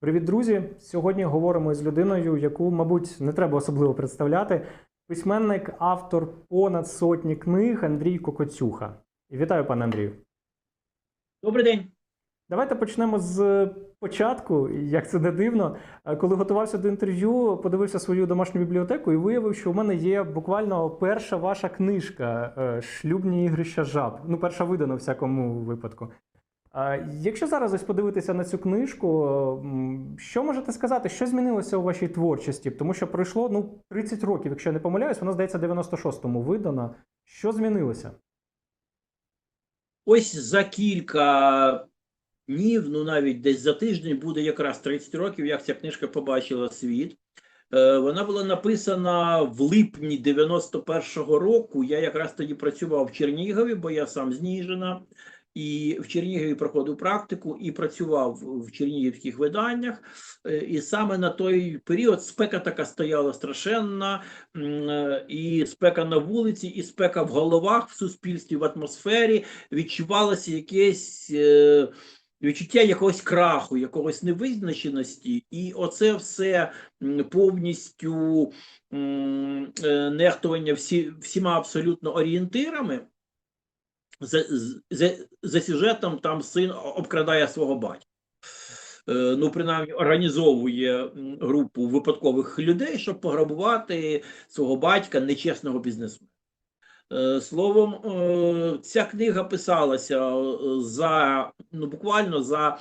Привіт, друзі! Сьогодні говоримо з людиною, яку, мабуть, не треба особливо представляти. Письменник, автор понад сотні книг Андрій Кокоцюха. Вітаю, пане Андрію. Добрий день. Давайте почнемо з початку. Як це не дивно. Е, Коли готувався до інтерв'ю, подивився свою домашню бібліотеку і виявив, що у мене є буквально перша ваша книжка е, Шлюбні ігрища жаб. Ну, перша видана у всякому випадку. Якщо зараз ось подивитися на цю книжку, що можете сказати, що змінилося у вашій творчості? Тому що пройшло ну 30 років, якщо я не помиляюсь, вона здається 96-му видана. Що змінилося? Ось за кілька днів, ну навіть десь за тиждень, буде якраз 30 років, як ця книжка побачила світ. Е, Вона була написана в липні 91-го року. Я якраз тоді працював в Чернігові, бо я сам з Ніжина. І в Чернігові проходив практику і працював в чернігівських виданнях. Е, І саме на той період спека така стояла страшенна, е, і спека на вулиці, і спека в головах, в суспільстві, в атмосфері. Відчувалося якесь е, відчуття якогось краху, якогось невизначеності, і оце все повністю нехтування всі, всіма абсолютно орієнтирами. За, за, за сюжетом там син обкрадає свого батька. Е, Ну, принаймні, організовує групу випадкових людей, щоб пограбувати свого батька, нечесного бізнесмена. Е, Словом, е, ця книга писалася за ну, буквально за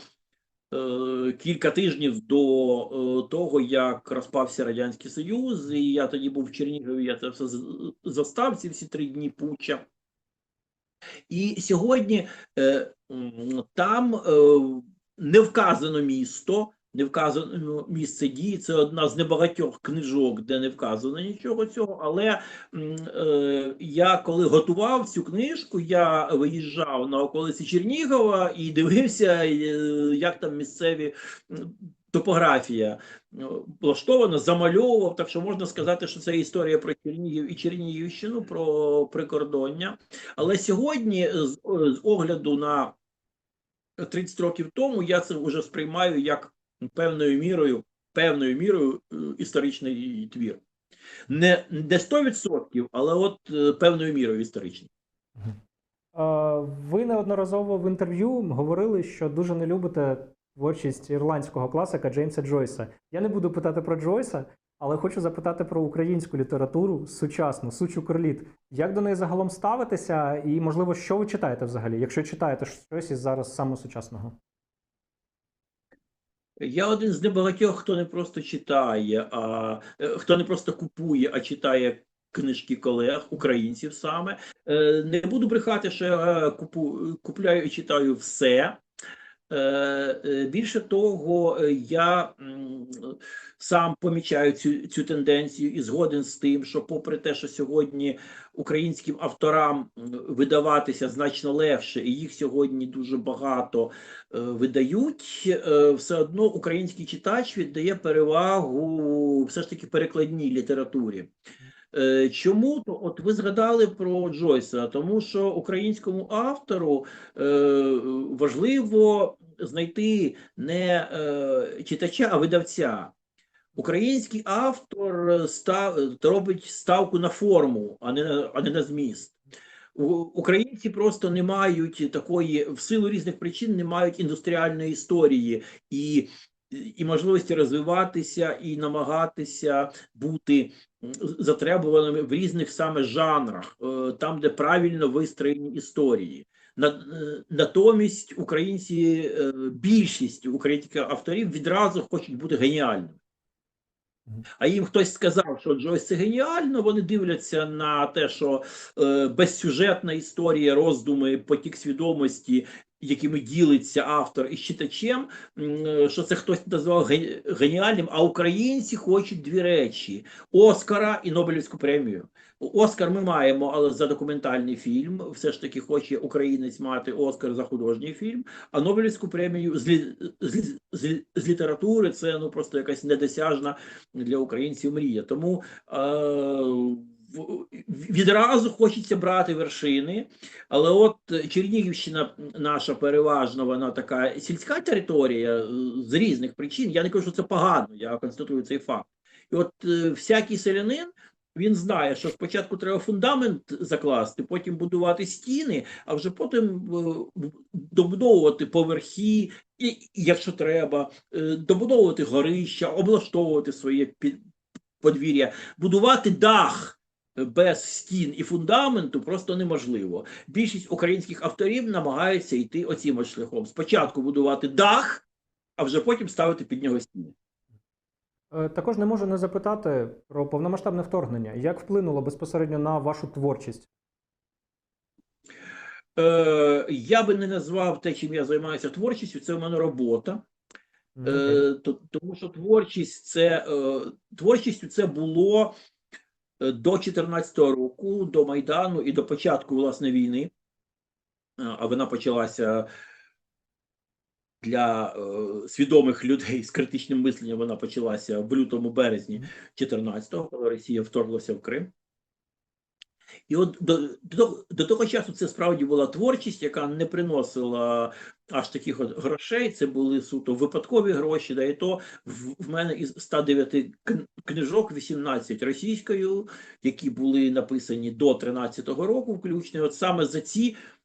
кілька тижнів до того, як розпався Радянський Союз, і я тоді був в Чернігові, я це все застав ці всі три дні путча. І сьогодні е, там е, не вказано місто, не вказано місце дії. Це одна з небагатьох книжок, де не вказано нічого цього. Але е, я коли готував цю книжку, я виїжджав на околиці Чернігова і дивився, е, як там місцеві топографія е, влаштована, замальовував. Так що можна сказати, що це історія про Чернігів і Чернігівщину, про прикордоння. Але сьогодні, з, з огляду на 30 років тому, я це вже сприймаю як певною мірою, певною мірою е, історичний твір. Не, не 100%, але от е, певною мірою історичний. Е, Ви неодноразово в інтерв'ю говорили, що дуже не любите творчість ірландського класика Джеймса Джойса. Я не буду питати про Джойса, але хочу запитати про українську літературу сучасну, сучу кроліт. Як до неї загалом ставитеся, і можливо, що ви читаєте взагалі, якщо читаєте щось із зараз саме сучасного? Я один з небагатьох, хто не просто читає, а е, хто не просто купує, а читає книжки колег, українців саме. Е, Не буду брехати, що я купу, купляю і читаю все. Е, е, Більше того, е, я сам помічаю цю, цю тенденцію і згоден з тим, що, попри те, що сьогодні українським авторам видаватися значно легше, і їх сьогодні дуже багато видають, все одно український читач віддає перевагу все ж таки перекладній літературі. Е, Чому от ви згадали про Джойса? Тому що українському автору е, важливо знайти не е, читача, а видавця. Український автор став, робить ставку на форму, а не а не на зміст. Українці просто не мають такої, в силу різних причин, не мають індустріальної історії і, і можливості розвиватися і намагатися бути затребуваними в різних саме жанрах, е, там, де правильно вистроєні історії. Е, Натомість українці, е, більшість українських авторів відразу хочуть бути геніальними. А їм хтось сказав, що Джойс це геніально. Вони дивляться на те, що е, безсюжетна історія, роздуми, потік свідомості, якими ділиться автор із читачем, що це хтось назвав ге- геніальним. А українці хочуть дві речі: Оскара і Нобелівську премію. Оскар ми маємо, але за документальний фільм. Все ж таки хоче українець мати Оскар за художній фільм. А Нобелівську премію з, з, з, з літератури це ну просто якась недосяжна для українців мрія. Тому е, відразу хочеться брати вершини, але от Чернігівщина наша переважно, вона така сільська територія е, з різних причин. Я не кажу, що це погано, я констатую цей факт. І от е, всякий селянин. Він знає, що спочатку треба фундамент закласти, потім будувати стіни, а вже потім е, добудовувати поверхи, і, якщо треба, добудовувати горища, облаштовувати своє подвір'я, будувати дах без стін і фундаменту просто неможливо. Більшість українських авторів намагаються йти оцім от шляхом. Спочатку будувати дах, а вже потім ставити під нього стіни. Е, Також не можу не запитати про повномасштабне вторгнення. Як вплинуло безпосередньо на вашу творчість? Е, я би не назвав те, чим я займаюся творчістю, це в мене робота. Е, то- тому що творчість це е, творчістю це було до 14-го року, до Майдану і до початку власне війни. Е, А вона почалася для е, свідомих людей з критичним мисленням. Вона почалася в лютому березні 14-го, коли Росія вторглася в Крим. І от до, до, до того часу це справді була творчість, яка не приносила аж таких от грошей. Це були суто випадкові гроші. Да, і то в, в мене із 109 кн- книжок 18 російською, які були написані до 13-го року, включно. От саме за ці е,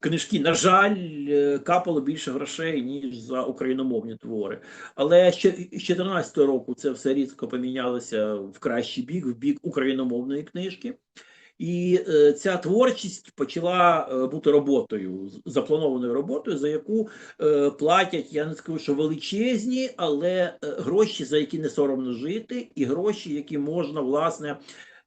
книжки, на жаль, е, капало більше грошей, ніж за україномовні твори. Але ще з 14 року це все різко помінялося в кращий бік, в бік україномовної книжки. І е, ця творчість почала е, бути роботою, запланованою роботою, за яку е, платять, я не скажу, що величезні, але е, гроші, за які не соромно жити, і гроші, які можна, власне,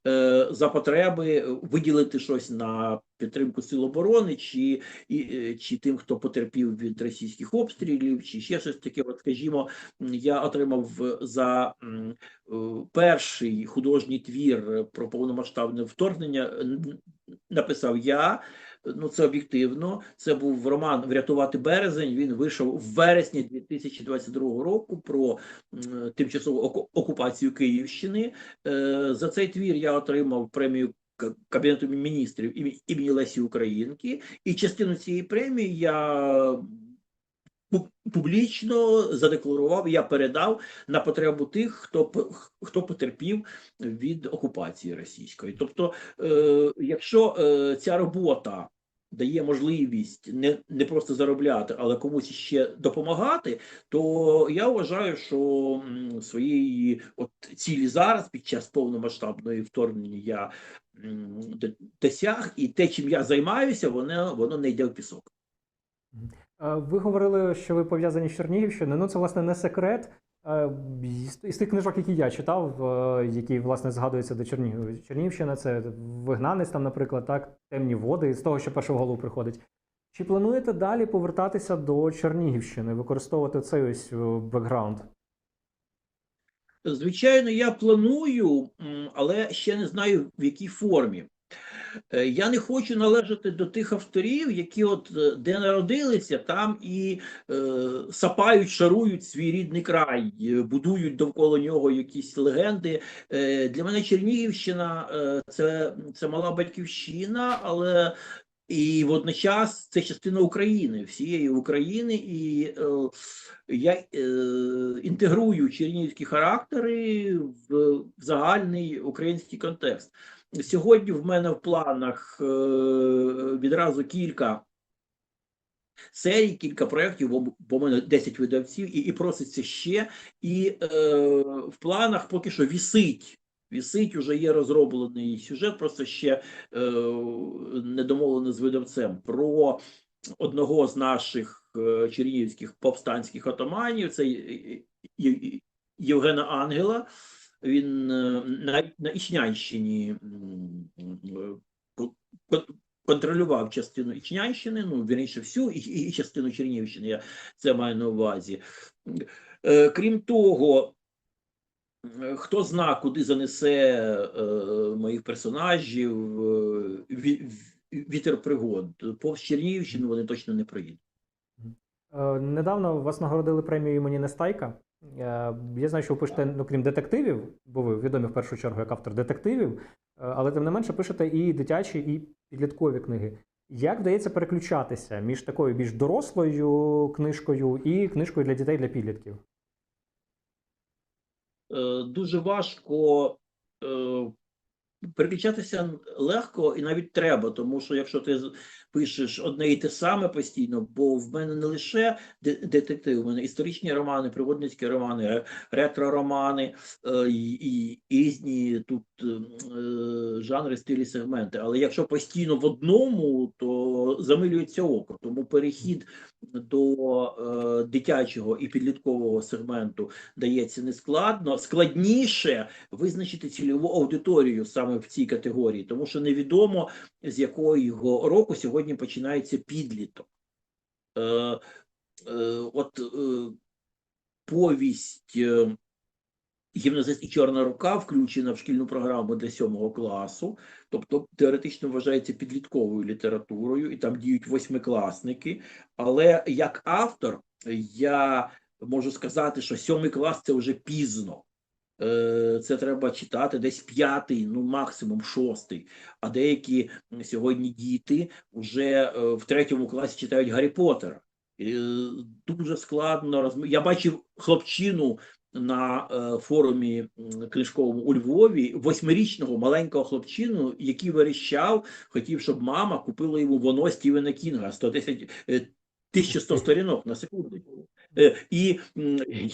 е, за потреби виділити щось на підтримку сил оборони, чи, і, е, чи тим, хто потерпів від російських обстрілів, чи ще щось таке. От, скажімо, я отримав за е, перший художній твір про повномасштабне вторгнення. Написав я. Ну, це об'єктивно. Це був роман Врятувати березень. Він вийшов в вересні 2022 року про тимчасову окупацію Київщини. Е, За цей твір я отримав премію Кабінету міністрів імені- Лесі Українки, і частину цієї премії я публічно задекларував, я передав на потребу тих, хто хто потерпів від окупації російської. Тобто, е, якщо е, ця робота дає можливість не, не просто заробляти, але комусь ще допомагати, то я вважаю, що своєї от цілі зараз під час повномасштабної вторгнення я досяг, і те, чим я займаюся, воно, воно не йде в пісок. Е, Ви говорили, що ви пов'язані з Чернігівщиною. Ну, це, власне, не секрет. Е, Із тих книжок, які я читав, е, які, власне, згадуються до Чернігова. Чернігівщина це вигнанець, там, наприклад, так, темні води, з того, що перше в голову приходить. Чи плануєте далі повертатися до Чернігівщини, використовувати цей ось бекграунд? Звичайно, я планую, але ще не знаю в якій формі. Е, Я не хочу належати до тих авторів, які от е, де народилися, там і е, сапають, шарують свій рідний край, е, будують довкола нього якісь легенди. Е, для мене Чернігівщина е, це, це мала батьківщина, але і водночас це частина України, всієї України, і е, я е, інтегрую чернігівські характери в, в загальний український контекст. Сьогодні в мене в планах е, відразу кілька серій, кілька проєктів, бо, бо в мене 10 видавців, і, і проситься ще. І е, в планах поки що вісить. Вісить, уже є розроблений сюжет, просто ще е, не з видавцем про одного з наших е, чернігівських повстанських отаманів. Це Євгена Ангела. Він е, на, на Ічнянщині ко- контролював частину Ічнянщини, ну, вірніше, всю і, і частину Чернігівщини, я це маю на увазі. Е, Крім того, е, хто зна, куди занесе е, моїх персонажів е, ві- ві- вітер пригод. Повз Чернігівщину вони точно не проїдуть. Е, Недавно вас нагородили премією імені Нестайка Е, Я знаю, що ви пишете, ну крім детективів, бо ви відомі в першу чергу як автор детективів, е, але тим не менше пишете і дитячі, і підліткові книги. Як вдається переключатися між такою більш дорослою книжкою і книжкою для дітей для підлітків? Е, дуже важко е, переключатися легко і навіть треба, тому що якщо ти пишеш одне і те саме постійно, бо в мене не лише де- детективи, в мене історичні романи, пригодницькі романи, ретро-романи е, і, різні тут е, е, жанри, стилі, сегменти. Але якщо постійно в одному, то замилюється око. Тому перехід до дитячого і підліткового сегменту дається нескладно. Складніше визначити цільову аудиторію саме в цій категорії, тому що невідомо з якого року сьогодні починається підліток. Е, е, от е, повість е, Гімназист і Чорна рука включена в шкільну програму для сьомого класу, тобто теоретично вважається підлітковою літературою, і там діють восьмикласники. Але як автор я можу сказати, що сьомий клас це вже пізно. Е, Це треба читати десь п'ятий, ну максимум шостий. А деякі сьогодні діти вже е, в третьому класі читають Гаррі Поттера. Е, Дуже складно розм... Я бачив хлопчину на форумі книжковому у Львові, восьмирічного маленького хлопчину, який верещав, хотів, щоб мама купила йому воно Стівена Кінга 110, е, 1100 сторінок на секунду. Е, І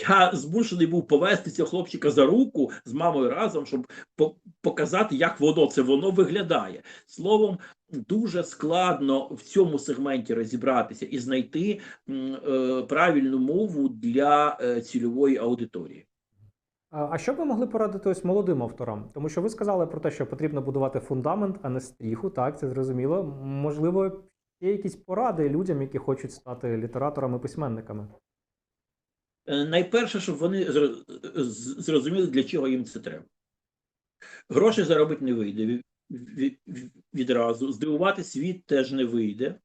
я змушений був повести цього хлопчика за руку з мамою разом, щоб по- показати, як воно це воно виглядає. Словом, дуже складно в цьому сегменті розібратися і знайти е, правильну мову для е, цільової аудиторії. А що б ви могли порадити ось молодим авторам? Тому що ви сказали про те, що потрібно будувати фундамент, а не стріху. Так, це зрозуміло. Можливо, є якісь поради людям, які хочуть стати літераторами, письменниками. Е, Найперше, щоб вони зрозуміли, для чого їм це треба. Гроші заробити не вийде ві- ві- ві- відразу. Здивувати світ теж не вийде.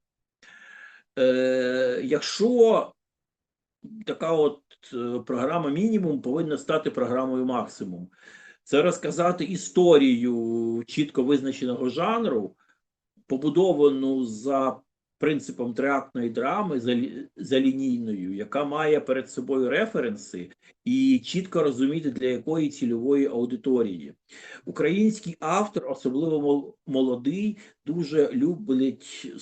Е, якщо така от е, програма мінімум повинна стати програмою максимум, це розказати історію чітко визначеного жанру, побудовану за принципом триактної драми, за, лінійною, яка має перед собою референси і чітко розуміти, для якої цільової аудиторії. Український автор, особливо молодий, дуже любить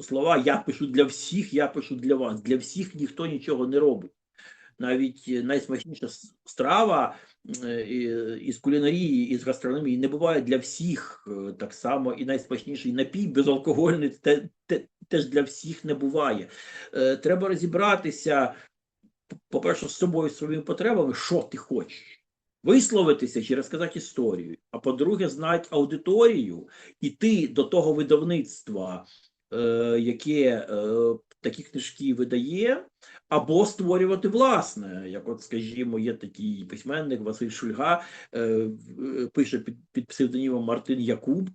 слова Я пишу для всіх, я пишу для вас. Для всіх ніхто нічого не робить. Навіть е, найсмачніша страва е, із кулінарії, із гастрономії не буває для всіх. Е, Так само і найсмачніший напій безалкогольний те, теж для всіх не буває. Е, Треба розібратися, по-перше, з собою, своїми потребами, що ти хочеш. Висловитися чи розказати історію. А по-друге, знати аудиторію, іти до того видавництва, е, яке е, такі книжки видає, або створювати власне. Як, от, скажімо, є такий письменник Василь Шульга, е, пише під, під псевдонімом Мартин Якуб.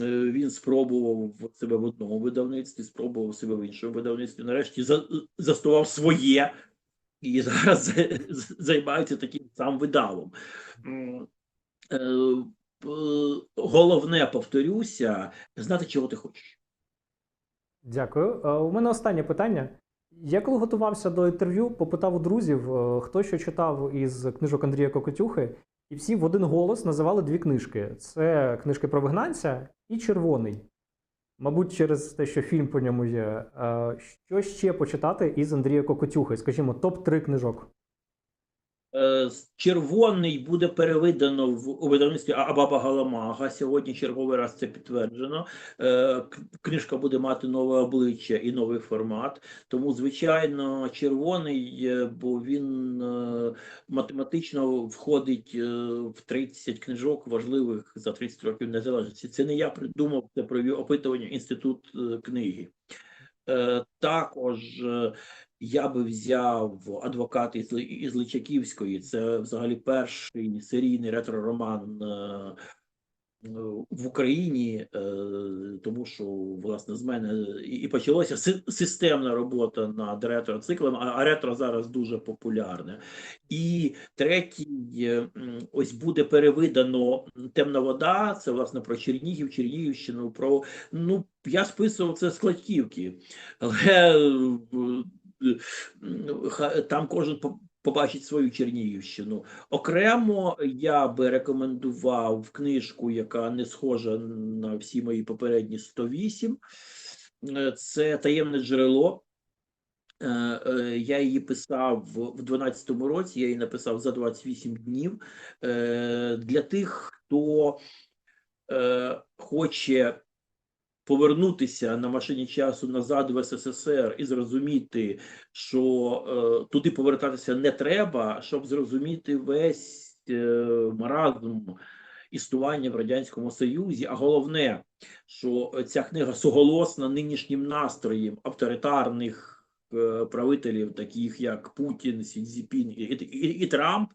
Е, Він спробував себе в одному видавництві, спробував себе в іншому видавництві. Нарешті за, застував своє і зараз за- займається таким сам видавом. Е, п- Головне, повторюся, знати, чого ти хочеш. Дякую. Е, У мене останнє питання. Я коли готувався до інтерв'ю, попитав у друзів, е, хто що читав із книжок Андрія Кокотюхи, і всі в один голос називали дві книжки: це книжки про вигнанця і червоний. Мабуть, через те, що фільм по ньому є. Е, Що ще почитати із Андрія Кокотюхи? Скажімо, топ-3 книжок. Е, Червоний буде перевидано в у видавництві Абаба Галамага. Сьогодні черговий раз це підтверджено. Е, Книжка буде мати нове обличчя і новий формат. Тому, звичайно, червоний, е, бо він математично входить в 30 книжок важливих за 30 років незалежності. Це не я придумав, це провів опитування інститут книги. Е, Також е, я би взяв адвокат із, із Личаківської. Це взагалі перший серійний ретро-роман е, в Україні, е, тому що власне з мене і си- системна робота над ретро-циклом, а ретро зараз дуже популярне. І третій, е, ось буде перевидано темна вода. Це власне про Чернігів, Чернігівщину. Про ну я списував це з Кладьківки, але е, е, там кожен побачить свою Чернігівщину. Окремо я би рекомендував книжку, яка не схожа на всі мої попередні 108. Е, Це таємне джерело. Е, е, Я її писав в 12-му році, я її написав за 28 днів. Для тих, хто хоче повернутися на машині часу назад в СССР і зрозуміти, що е, туди повертатися не треба, щоб зрозуміти весь е, маразм існування в радянському союзі. А головне, що ця книга суголосна нинішнім настроєм авторитарних. Е, Правителів, таких як Путін, Сі Цзіпін і, і, і Трамп,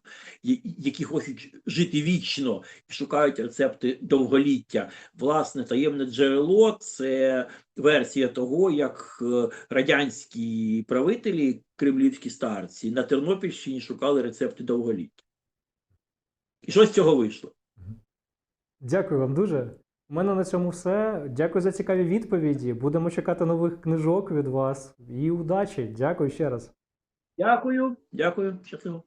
які хочуть жити вічно і шукають рецепти довголіття. Власне, таємне джерело це версія того, як е, радянські правителі, кремлівські старці на Тернопільщині шукали рецепти довголіття. І що з цього вийшло? Дякую вам дуже. У мене на цьому все. Дякую за цікаві відповіді. Будемо чекати нових книжок від вас. І удачі. Дякую ще раз. Дякую, дякую, щасливо.